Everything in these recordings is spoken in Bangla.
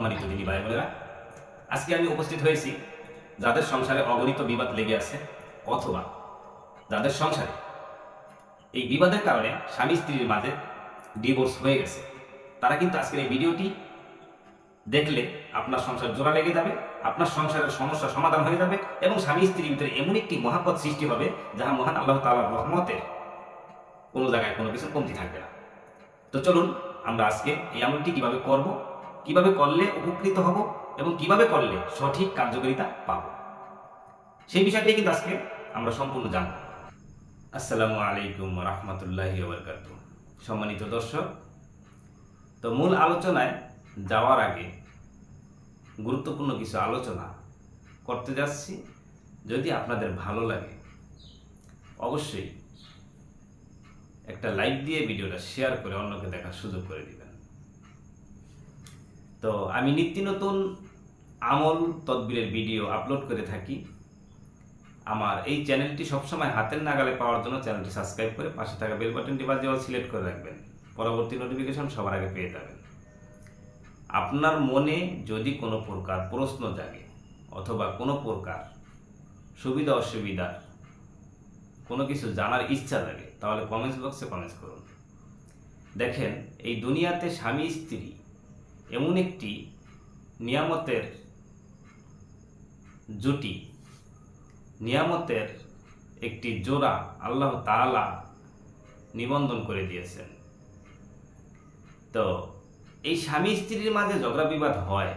ভাই বোনেরা আজকে আমি উপস্থিত হয়েছি যাদের সংসারে অগণিত বিবাদ লেগে আছে অথবা যাদের সংসারে এই বিবাদের কারণে স্বামী স্ত্রীর মাঝে ডিভোর্স হয়ে গেছে। তারা কিন্তু আজকের এই ভিডিওটি দেখলে আপনার সংসার জোড়া লেগে যাবে, আপনার সংসারের সমস্যা সমাধান হয়ে যাবে এবং স্বামী স্ত্রীর ভিতরে এমন একটি মহাপদ সৃষ্টি হবে যাহা মহান আল্লাহ তাআলার রহমতের কোনো জায়গায় কোনো কিছু কমতি থাকবে না। তো চলুন আমরা আজকে এই আমলটি কীভাবে করব কীভাবে করলে উপকৃত হব এবং কীভাবে করলে সঠিক কার্যকারিতা পাব? সেই বিষয়টি কিন্তু আজকে আমরা সম্পূর্ণ জানব। আসসালামু আলাইকুম রহমতুল্লাহ সম্মানিত দর্শক, তো মূল আলোচনায় যাওয়ার আগে গুরুত্বপূর্ণ কিছু আলোচনা করতে যাচ্ছি। যদি আপনাদের ভালো লাগে, অবশ্যই একটা লাইক দিয়ে ভিডিওটা শেয়ার করে অন্যকে দেখার সুযোগ করে দিবেন। তো আমি নিত্য নতুন আমল তদবিরের ভিডিও আপলোড করে থাকি। আমার এই চ্যানেলটি সবসময় হাতের নাগালে পাওয়ার জন্য চ্যানেলটি সাবস্ক্রাইব করে পাশে থাকা বেল বাটনটি বাজে অল সিলেক্ট করে রাখবেন। পরবর্তী নোটিফিকেশন সবার আগে পেয়ে যাবেন। আপনার মনে যদি কোনো প্রকার প্রশ্ন জাগে অথবা কোনো প্রকার সুবিধা অসুবিধার কোনো কিছু জানার ইচ্ছা থাকে তাহলে কমেন্টস বক্সে কমেন্টস করুন। দেখেন, এই দুনিয়াতে স্বামী স্ত্রী এমন একটি নিয়ামতের জুটি, নিয়ামতের একটি জোড়া আল্লাহ তাআলা নিবন্ধন করে দিয়েছেন। তো এই স্বামী স্ত্রীর মাঝে ঝগড়া বিবাদ হয়,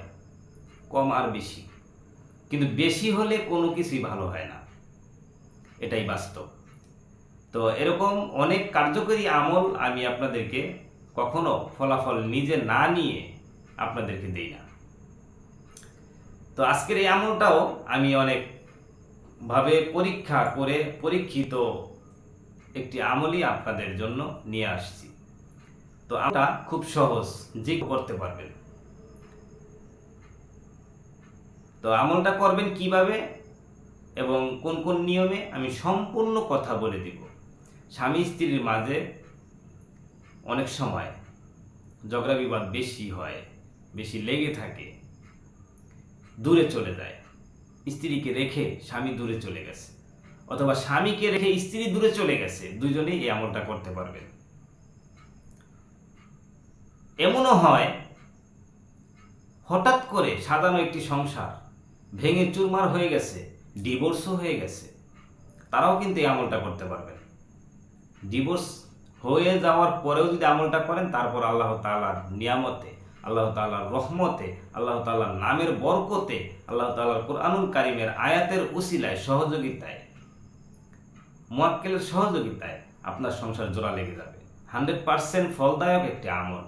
কম আর বেশি। কিন্তু বেশি হলে কোনো কিছুই ভালো হয় না। এটাই বাস্তব। তো এরকম অনেক কার্যকরী আমল আমি আপনাদেরকে কখনো ফলাফল নিজে না নিয়ে আপনাদেরকে দেই না। তো আজকের এই আমলটাও আমি অনেক ভাবে পরীক্ষা করে পরীক্ষিত একটি আমলই আপনাদের জন্য নিয়ে আসছি। তো আমরা খুব সহজ, যে করতে পারবেন। তো আমলটা করবেন কীভাবে এবং কোন কোন নিয়মে আমি সম্পূর্ণ কথা বলে দিব। স্বামী স্ত্রীর মাঝে অনেক সময় ঝগড়া বিবাদ বেশি হয়। বেশি লেগে থাকে, দূরে চলে যায়। স্ত্রীকে রেখে স্বামী দূরে চলে গেছে। অথবা স্বামীকে রেখে স্ত্রী দূরে চলে গেছে, দুজনেই এই আমলটা করতে পারবেন। এমনও হয়, হঠাৎ করে সাজানো একটি সংসার ভেঙে চুরমার হয়ে গেছে, ডিভোর্সও হয়ে গেছে, তারাও কিন্তু এই আমলটা করতে পারবেন। ডিভোর্স হয়ে যাওয়ার পরেও যদি আমলটা করেন, তারপর আল্লাহ তাআলার নিয়ামতে আল্লাহ তাআলার রহমতে, আল্লাহ তাআলার নামের বরকতে, আল্লাহ তাআলার কোরআনুল কারিমের আয়াতের উসিলায় সহযোগিতায়, মোয়াক্কেলের সহযোগিতায় আপনার সংসার জোড়া লেগে যাবে। হান্ড্রেড পার্সেন্ট ফলদায়ক একটি আমল।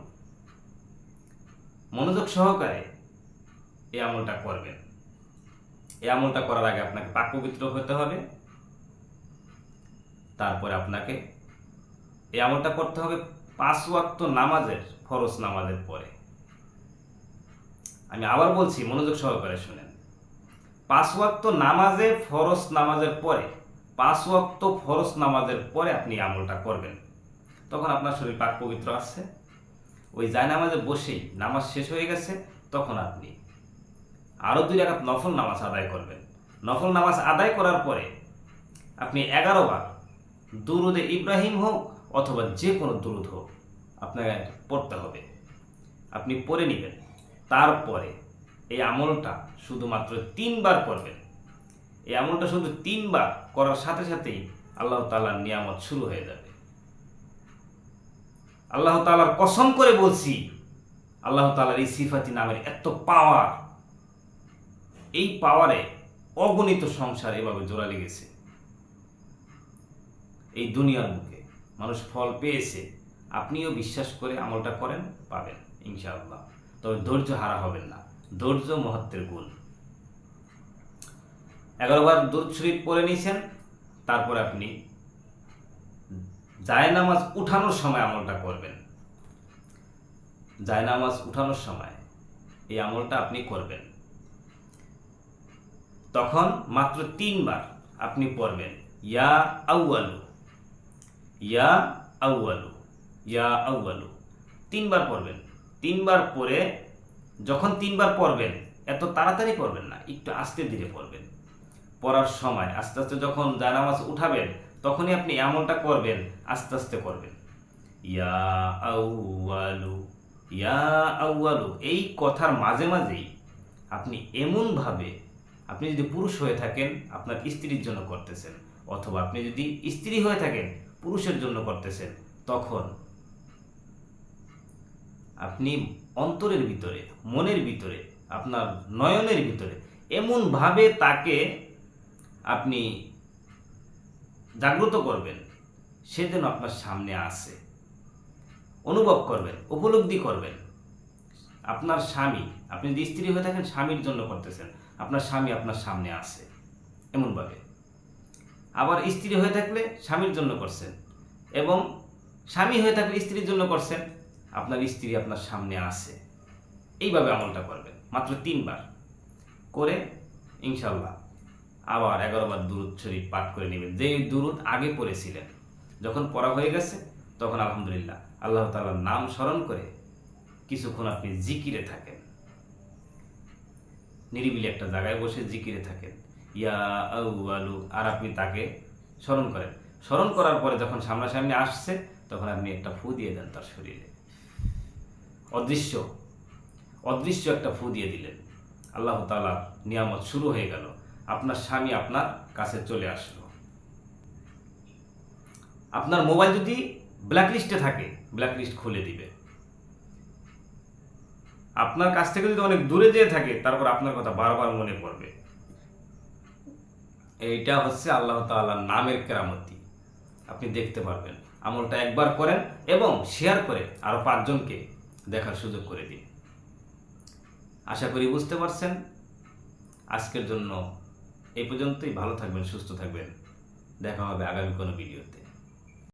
মনোযোগ সহকারে এই আমলটা করবেন। এই আমলটা করার আগে আপনাকে পাক পবিত্র হতে হবে। তারপরে আপনাকে এই আমলটা করতে হবে পাঁচ ওয়াক্ত নামাজের, ফরজ নামাজের পরে। আমি আবার বলছি, মনোযোগ সহকারে শুনেন। পাঁচ ওয়াক্ত নামাজে ফরজ নামাজের পরে, পাঁচ ওয়াক্ত ফরজ নামাজের পরে আপনি আমলটা করবেন। তখন আপনার শরীর পাক পবিত্র আছে। ওই যায় নামাজে বসেই নামাজ শেষ হয়ে গেছে, তখন আপনি আরও দুই রাকাত নফল নামাজ আদায় করবেন। নফল নামাজ আদায় করার পরে আপনি এগারো বার দুরুদে ইব্রাহিম হোক অথবা যে কোনো দুরুদ হোক আপনাকে পড়তে হবে। আপনি পড়ে নেবেন। তারপরে এই আমলটা শুধুমাত্র তিনবার করবেন। এই আমলটা শুধু তিনবার করার সাথে সাথেই আল্লাহ তালার নিয়ামত শুরু হয়ে যাবে। আল্লাহ তালার কসম করে বলছি, আল্লাহ তালার এই সিফাতি নামের এত পাওয়ার এই পাওয়ারে অগণিত সংসার এভাবে জোড়া লেগেছে। এই দুনিয়ার বুকে মানুষ ফল পেয়েছে, আপনিও বিশ্বাস করে আমলটা করেন, পাবেন, ইনশাআল্লাহ। তবে ধৈর্য হারা হবেন না। ধৈর্য মহত্বের গুণ। এগারোবার দুধ শরীফ পরে নিয়েছেন, তারপর আপনি জায়নামাজ উঠানোর সময় আমলটা করবেন। জায়নামাজ উঠানোর সময় এই আমলটা আপনি করবেন। তখন মাত্র তিনবার আপনি পড়বেন, ইয়া আউয়ালু ইয়া আউয়ালু ইয়া আউয়ালু। তিনবার পড়বেন। তিনবার পরে যখন তিনবার পড়বেন, এত তাড়াতাড়ি পড়বেন না, একটু আস্তে ধীরে পড়বেন। পড়ার সময় আস্তে আস্তে যখন জানামাজ উঠাবেন, তখনই আপনি এমনটা করবেন, আস্তে আস্তে করবেন। ইয়া আউয়ালু ইয়া আউয়ালু, এই কথার মাঝে মাঝেই আপনি এমনভাবে আপনি যদি পুরুষ হয়ে থাকেন, আপনার স্ত্রীর জন্য করতেছেন, অথবা আপনি যদি স্ত্রী হয়ে থাকেন, পুরুষের জন্য করতেছেন, তখন আপনি অন্তরের ভিতরে, মনের ভিতরে, আপনার নয়নের ভিতরে, এমনভাবে তাকে আপনি জাগ্রত করবেন, সে যেন আপনার সামনে আসে। অনুভব করবেন, উপলব্ধি করবেন। আপনার স্বামী, আপনি যদি স্ত্রী হয়ে থাকেন, স্বামীর জন্য করতেছেন, আপনার স্বামী আপনার সামনে আসে, এমনভাবে। আবার স্ত্রী হয়ে থাকলে স্বামীর জন্য করছেন এবং স্বামী হয়ে থাকলে স্ত্রীর জন্য করছেন আপনার স্ত্রী আপনার সামনে আসে এইভাবে আমলটা করবেন, মাত্র তিনবার। করে ইনশাল্লাহ আবার এগারো বার দুরুদ শরীফ পাঠ করে নেবেন। যে দুরুদ আগে পড়েছিলেন, যখন পড়া হয়ে গেছে, তখন আলহামদুলিল্লাহ আল্লাহ তাআলার নাম স্মরণ করে কিছুক্ষণ আপনি জিকিরে থাকেন। নিরিবিলি একটা জায়গায় বসে জিকিরে থাকেন। ইয়া আলু আর আপনি তাকে স্মরণ করেন। স্মরণ করার পরে যখন সামনাসামনি আসছে, তখন আপনি একটা ফু দিয়ে দেন তার শরীরে। অদৃশ্য। অদৃশ্য একটা ফু দিয়ে দিলেন। আল্লাহ তালার নিয়ামত শুরু হয়ে গেল। আপনার স্বামী আপনার কাছে চলে আসলো। আপনার মোবাইল যদি ব্ল্যাকলিস্টে থাকে ব্ল্যাকলিস্ট খুলে দিবে। আপনার কাছ থেকে যদি অনেক দূরে যেয়ে থাকে, তারপর আপনার কথা বারবার মনে পড়বে। এইটা হচ্ছে আল্লাহ তাআলার নামের কেরামতি। আপনি দেখতে পারবেন। আমলটা একবার করেন এবং শেয়ার করে আরও পাঁচজনকে। দেখার সুযোগ করে দিন। আশা করি বুঝতে পারছেন। আজকের জন্য এই পর্যন্তই। ভালো থাকবেন, সুস্থ থাকবেন। দেখা হবে আগামী কোনো ভিডিওতে।